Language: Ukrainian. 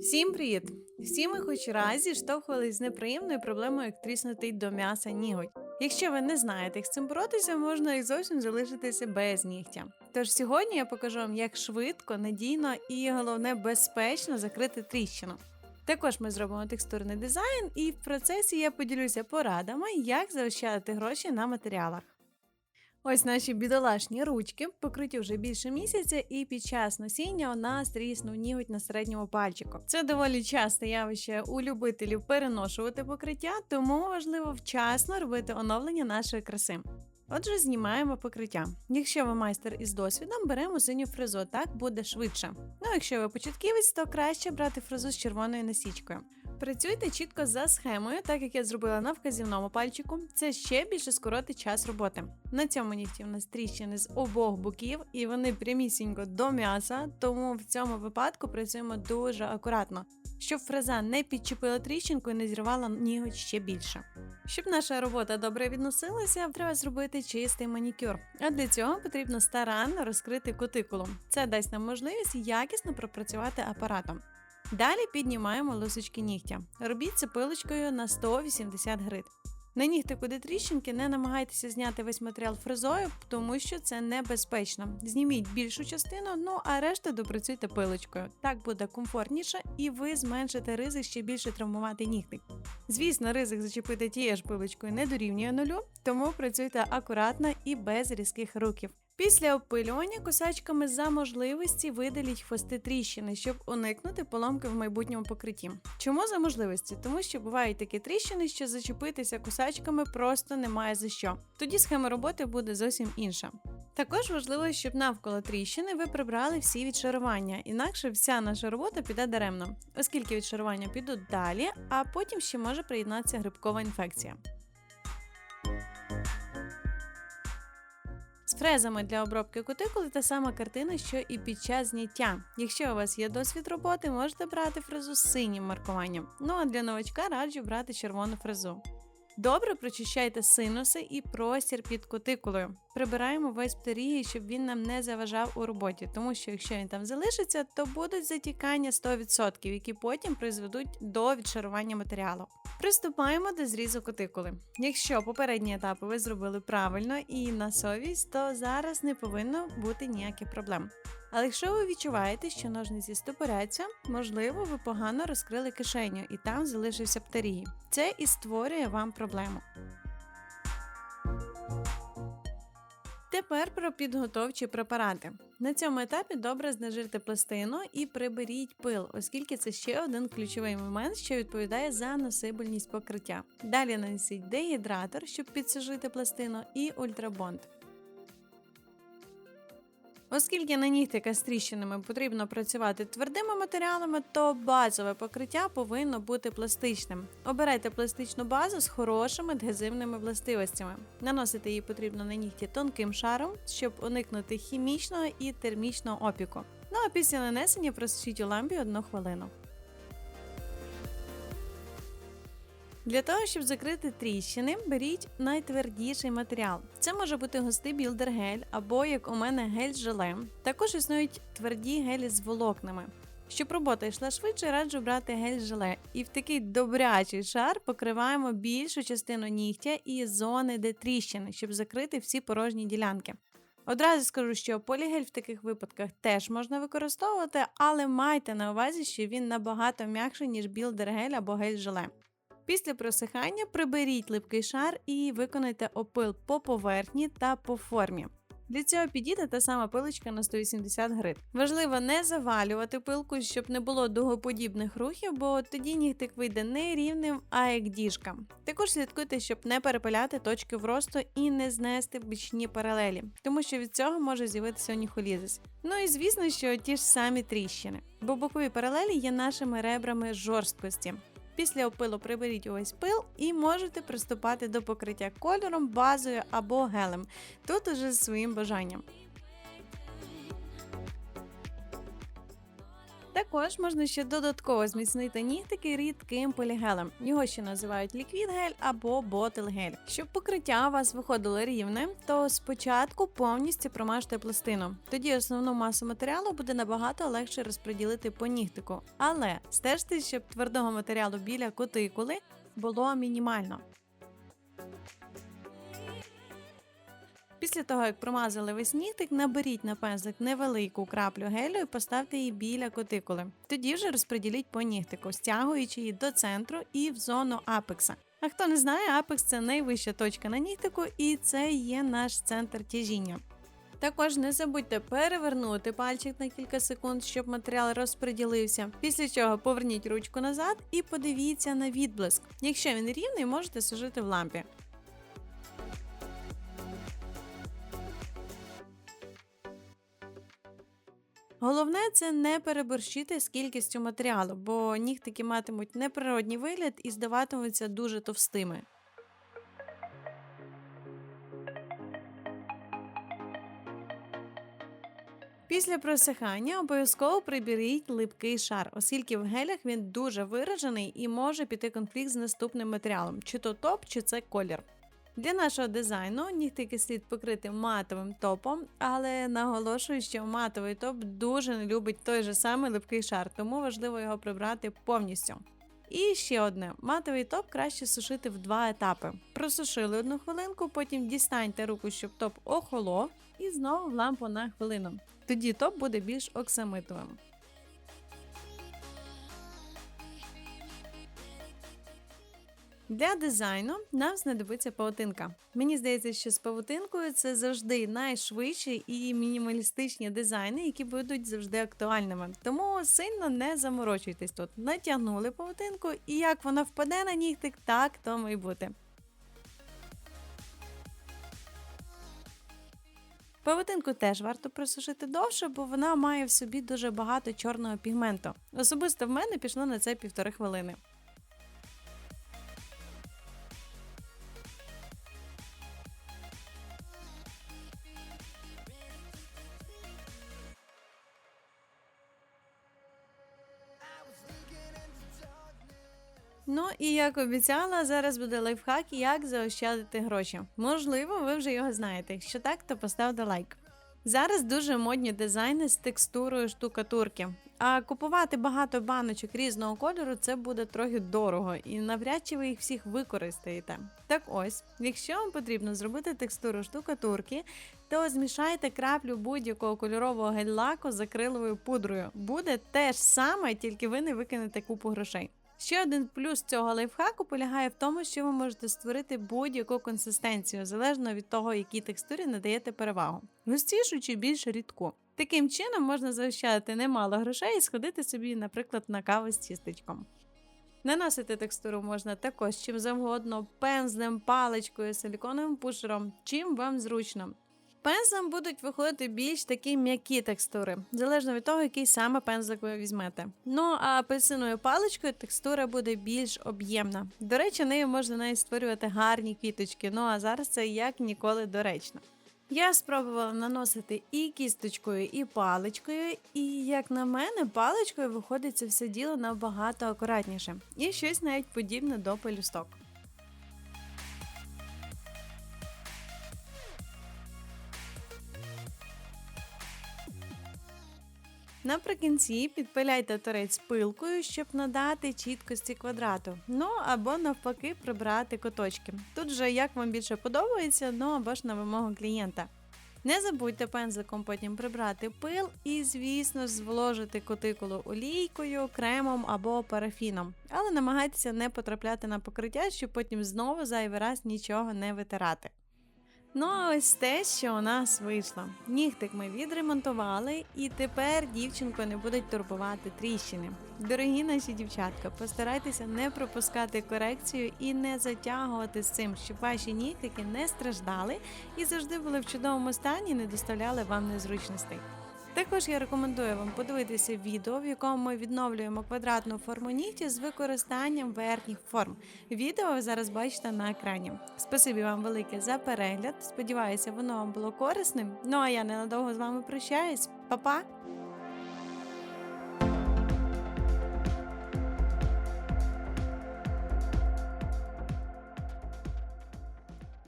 Всім привіт! Всі ми хоч раз зіштовхувались з неприємною проблемою, як тріснутий до м'яса ніготь. Якщо ви не знаєте, як з цим боротися, можна і зовсім залишитися без нігтя. Тож сьогодні я покажу вам, як швидко, надійно і головне безпечно закрити тріщину. Також ми зробимо текстурний дизайн, і в процесі я поділюся порадами, як заощадити гроші на матеріалах. Ось наші бідолашні ручки, покриті вже більше місяця, і під час носіння у нас тріснув ніготь на середньому пальчику. Це доволі часте явище у любителів переношувати покриття, тому важливо вчасно робити оновлення нашої краси. Отже, знімаємо покриття. Якщо ви майстер із досвідом, беремо синю фрезу, так буде швидше. Ну, якщо ви початківець, то краще брати фрезу з червоною насічкою. Працюйте чітко за схемою, так як я зробила на вказівному пальчику. Це ще більше скоротить час роботи. На цьому нігті у нас тріщини з обох боків, і вони прямісінько до м'яса, тому в цьому випадку працюємо дуже акуратно, щоб фреза не підчепила тріщинку і не зірвала ніготь ще більше. Щоб наша робота добре відносилася, треба зробити чистий манікюр. А для цього потрібно старанно розкрити кутикулу. Це дасть нам можливість якісно пропрацювати апаратом. Далі піднімаємо лусочки нігтя. Робіть це пилочкою на 180 грит. На нігтику де тріщинки не намагайтеся зняти весь матеріал фрезою, тому що це небезпечно. Зніміть більшу частину, ну а решту допрацюйте пилочкою. Так буде комфортніше і ви зменшите ризик ще більше травмувати нігтик. Звісно, ризик зачепити тією ж пилочкою не дорівнює нулю, тому працюйте акуратно і без різких руків. Після опилювання косачками за можливості видаліть хвости тріщини, щоб уникнути поломки в майбутньому покритті. Чому за можливості? Тому що бувають такі тріщини, що зачепитися косачками просто немає за що. Тоді схема роботи буде зовсім інша. Також важливо, щоб навколо тріщини ви прибрали всі відшарування, інакше вся наша робота піде даремно, оскільки відшарування підуть далі, а потім ще може приєднатися грибкова інфекція. Фрезами для обробки кутикули та сама картина, що і під час зняття. Якщо у вас є досвід роботи, можете брати фрезу з синім маркуванням. Ну а для новачка раджу брати червону фрезу. Добре прочищайте синуси і простір під кутикулою. Прибираємо весь птерігій, щоб він нам не заважав у роботі, тому що якщо він там залишиться, то будуть затікання 100%, які потім призведуть до відшарування матеріалу. Приступаємо до зрізу кутикули. Якщо попередні етапи ви зробили правильно і на совість, то зараз не повинно бути ніяких проблем. Але якщо ви відчуваєте, що ножниці стопоряться, можливо, ви погано розкрили кишеню і там залишився птерії. Це і створює вам проблему. Тепер про підготовчі препарати. На цьому етапі добре знежирте пластину і приберіть пил, оскільки це ще один ключовий момент, що відповідає за носибельність покриття. Далі нанесіть дегідратор, щоб підсажити пластину, і ультрабонд. Оскільки на нігтика з тріщинами потрібно працювати твердими матеріалами, то базове покриття повинно бути пластичним. Обирайте пластичну базу з хорошими адгезивними властивостями. Наносити її потрібно на нігті тонким шаром, щоб уникнути хімічного і термічного опіку. Ну а після нанесення просушіть у лампі одну хвилину. Для того, щоб закрити тріщини, беріть найтвердіший матеріал. Це може бути густий білдер-гель або, як у мене, гель желе. Також існують тверді гелі з волокнами. Щоб робота йшла швидше, раджу брати гель желе. І в такий добрячий шар покриваємо більшу частину нігтя і зони, де тріщини, щоб закрити всі порожні ділянки. Одразу скажу, що полігель в таких випадках теж можна використовувати, але майте на увазі, що він набагато м'якший, ніж білдер-гель або гель желе. Після просихання приберіть липкий шар і виконайте опил по поверхні та по формі. Для цього підійде та сама пилочка на 180 грит. Важливо не завалювати пилку, щоб не було дугоподібних рухів, бо тоді нігтик вийде не рівним, а як діжка. Також слідкуйте, щоб не перепиляти точки вросту і не знести бічні паралелі, тому що від цього може з'явитися оніхолізис. Ну і звісно, що ті ж самі тріщини, бо бокові паралелі є нашими ребрами жорсткості. Після опилу приберіть увесь пил і можете приступати до покриття кольором, базою або гелем. Тут уже з своїм бажанням. Також можна ще додатково зміцнити нігтики рідким полігелем. Його ще називають ліквід гель або ботл гель. Щоб покриття у вас виходило рівне, то спочатку повністю промажте пластину. Тоді основну масу матеріалу буде набагато легше розподілити по нігтику. Але стежте, щоб твердого матеріалу біля кутикули було мінімально. Після того, як промазали весь нігтик, наберіть на пензлик невелику краплю гелю і поставте її біля кутикули. Тоді вже розподіліть по нігтику, стягуючи її до центру і в зону апекса. А хто не знає, апекс це найвища точка на нігтику, і це є наш центр тяжіння. Також не забудьте перевернути пальчик на кілька секунд, щоб матеріал розподілився. Після чого поверніть ручку назад і подивіться на відблиск. Якщо він рівний, можете сушити в лампі. Головне це не переборщити з кількістю матеріалу, бо нігтики матимуть неприродній вигляд і здаватимуться дуже товстими. Після просихання обов'язково приберіть липкий шар, оскільки в гелях він дуже виражений і може піти конфлікт з наступним матеріалом, чи то топ, чи це колір. Для нашого дизайну нігтики слід покрити матовим топом, але наголошую, що матовий топ дуже не любить той же самий липкий шар, тому важливо його прибрати повністю. І ще одне: матовий топ краще сушити в два етапи. Просушили одну хвилинку, потім дістаньте руку, щоб топ охолов, і знову в лампу на хвилину. Тоді топ буде більш оксамитовим. Для дизайну нам знадобиться павутинка. Мені здається, що з павутинкою це завжди найшвидші і мінімалістичні дизайни, які будуть завжди актуальними. Тому сильно не заморочуйтесь тут. Натягнули павутинку, і як вона впаде на нігтик, так тому і бути. Павутинку теж варто просушити довше, бо вона має в собі дуже багато чорного пігменту. Особисто в мене пішло на це півтори хвилини. Ну і як обіцяла, зараз буде лайфхак, як заощадити гроші. Можливо, ви вже його знаєте. Якщо так, то поставте лайк. Зараз дуже модні дизайни з текстурою штукатурки. А купувати багато баночок різного кольору це буде трохи дорого, і навряд чи ви їх всіх використаєте. Так ось, якщо вам потрібно зробити текстуру штукатурки, то змішайте краплю будь-якого кольорового гель-лаку з акриловою пудрою. Буде те ж саме, тільки ви не викинете купу грошей. Ще один плюс цього лайфхаку полягає в тому, що ви можете створити будь-яку консистенцію, залежно від того, якій текстурі надаєте перевагу, густішу чи більш рідку. Таким чином можна заощадити немало грошей і сходити собі, наприклад, на каву з тістечком. Наносити текстуру можна також чим завгодно, пензлем, паличкою, силіконовим пушером, чим вам зручно. Пензлем будуть виходити більш такі м'які текстури, залежно від того, який саме пензлик ви візьмете. Ну а апельсиновою паличкою текстура буде більш об'ємна. До речі, нею можна навіть створювати гарні квіточки. Ну а зараз це як ніколи доречно. Я спробувала наносити і кісточкою, і паличкою, і, як на мене, паличкою виходить це все діло набагато акуратніше, і щось навіть подібне до пелюсток. Наприкінці підпиляйте торець пилкою, щоб надати чіткості квадрату. Ну або навпаки прибрати куточки. Тут же як вам більше подобається, ну або ж на вимогу клієнта. Не забудьте пензликом потім прибрати пил і, звісно зволожити кутикулу олійкою, кремом або парафіном. Але намагайтеся не потрапляти на покриття, щоб потім знову зайвий раз нічого не витирати. Ну, а ось те, що у нас вийшло. Нігтик ми відремонтували, і тепер дівчинку не будуть турбувати тріщини. Дорогі наші дівчатка, постарайтеся не пропускати корекцію і не затягувати з цим, щоб ваші нігтики не страждали і завжди були в чудовому стані не доставляли вам незручностей. Також я рекомендую вам подивитися відео, в якому ми відновлюємо квадратну форму нігті з використанням верхніх форм. Відео ви зараз бачите на екрані. Спасибі вам велике за перегляд. Сподіваюся, воно вам було корисним. Ну а я ненадовго з вами прощаюсь. Па-па!